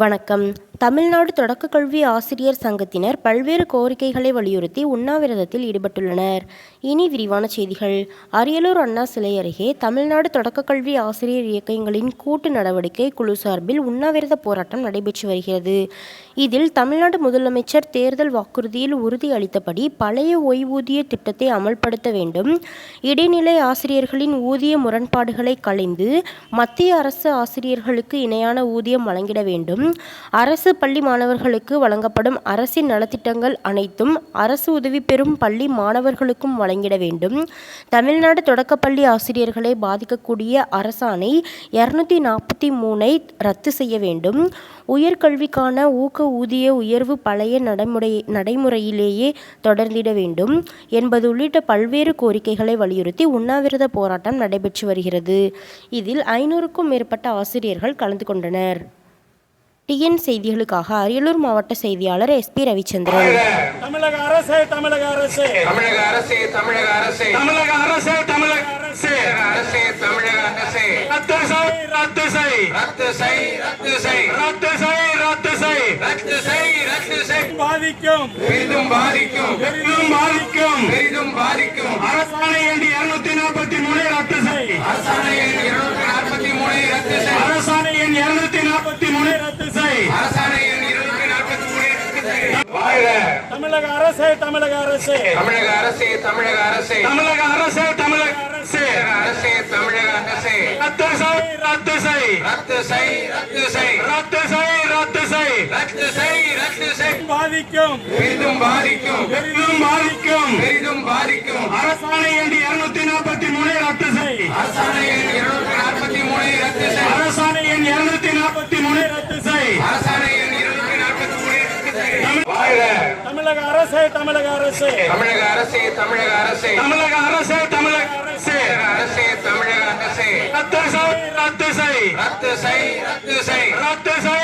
வணக்கம். தமிழ்நாடு தொடக்க கல்வி ஆசிரியர் சங்கத்தினர் பல்வேறு கோரிக்கைகளை வலியுறுத்தி உண்ணாவிரதத்தில் ஈடுபட்டுள்ளனர். இனி விரிவான செய்திகள். அரியலூர் அண்ணா சிலை அருகே தமிழ்நாடு தொடக்க கல்வி ஆசிரியர் இயக்கங்களின் கூட்டு நடவடிக்கை குழு சார்பில் உண்ணாவிரத போராட்டம் நடைபெற்று வருகிறது. இதில் தமிழ்நாடு முதலமைச்சர் தேர்தல் வாக்குறுதியில் உறுதி அளித்தபடி பழைய ஓய்வூதிய திட்டத்தை அமல்படுத்த வேண்டும். இடைநிலை ஆசிரியர்களின் ஊதிய முரண்பாடுகளை களைந்து மத்திய அரசு ஆசிரியர்களுக்கு இணையான ஊதியம் வழங்கிட வேண்டும். அரசு பள்ளி மாணவர்களுக்கு வழங்கப்படும் அரசின் நலத்திட்டங்கள் அனைத்தும் அரசு உதவி பெறும் பள்ளி மாணவர்களுக்கும் வழங்கிட வேண்டும். தமிழ்நாடு தொடக்கப்பள்ளி ஆசிரியர்களை பாதிக்கக்கூடிய அரசாணை இருநூத்தி நாற்பத்தி மூணை ரத்து செய்ய வேண்டும். உயர்கல்விக்கான ஊக்க ஊதிய உயர்வு பழைய நடைமுறை நடைமுறையிலேயே தொடர்ந்திட வேண்டும் என்பது உள்ளிட்ட பல்வேறு கோரிக்கைகளை வலியுறுத்தி உண்ணாவிரத போராட்டம் நடைபெற்று வருகிறது. இதில் ஐநூறுக்கும் மேற்பட்ட ஆசிரியர்கள் கலந்து கொண்டனர். டிஎன் செய்திகளுக்காக அரியலூர் மாவட்ட செய்தியாளர் எஸ்பி ரவிச்சந்திரன். தமிழக அரசே தமிழக அரசே. தமிழக அரசே தமிழக அரசே. தமிழக அரசே தமிழக அரசே. அரசே தமிழக அரசே. ரத்து செய் ரத்து செய். ரத்து செய் ரத்து செய். ரத்து செய் ரத்து செய். ரத்து செய் ரத்து செய். பாதிக்கும். பெரிதும் பாதிக்கும். பெரிதும் பாதிக்கும். பெரிதும் பாதிக்கும். அரசாணை எண் இருநூத்தி நாற்பத்தி மூணு ரத்து செய் அரசாணை எண் இருநூற்றி நாற்பத்தி மூணை ரத்து செய் அரசாணை எண் இருநூத்தி நாற்பத்தி மூணு ரத்து செய் அரசாணை எண் இருநூற்றி நாற்பத்தி மூணை ரத்து செய் வாழ்க தமிழக அரசே தமிழக அரசே. தமிழக அரசே தமிழக அரசே. தமிழக அரசே தமிழக அரசே. அரசே தமிழக அரசே. ரத்து செய் ரத்து செய் ரத்து செய் ரத்து செய் ரத்து செய் ரத்து செய் ரத்து செய் ரத்து செய் பாதிக்கும் பெரிதும் பாதிக்கும் பெரிதும் பாதிக்கும் பெரிதும் பாதிக்கும் அரசாணை எண் இருநூத்தி நாற்பத்தி மூணு ரத்து செய் அரசாணை எண் இருநூற்றி நாற்பத்தி மூணை ரத்து செய் அரசாணை எண் இருநூத்தி நாற்பத்தி மூணு ரத்து செய் அரசாணை எண் இருநூற்றி நாற்பத்தி மூணை ரத்து செய் வாழ்க தமிழக அரசே தமிழக அரசே. தமிழக அரசே தமிழக அரசே. தமிழக அரசே தமிழக அரசே. அரசே தமிழக அரசே. ரத்து செய் ரத்து செய் ரத்து செய் ரத்து செய் ரத்து செய்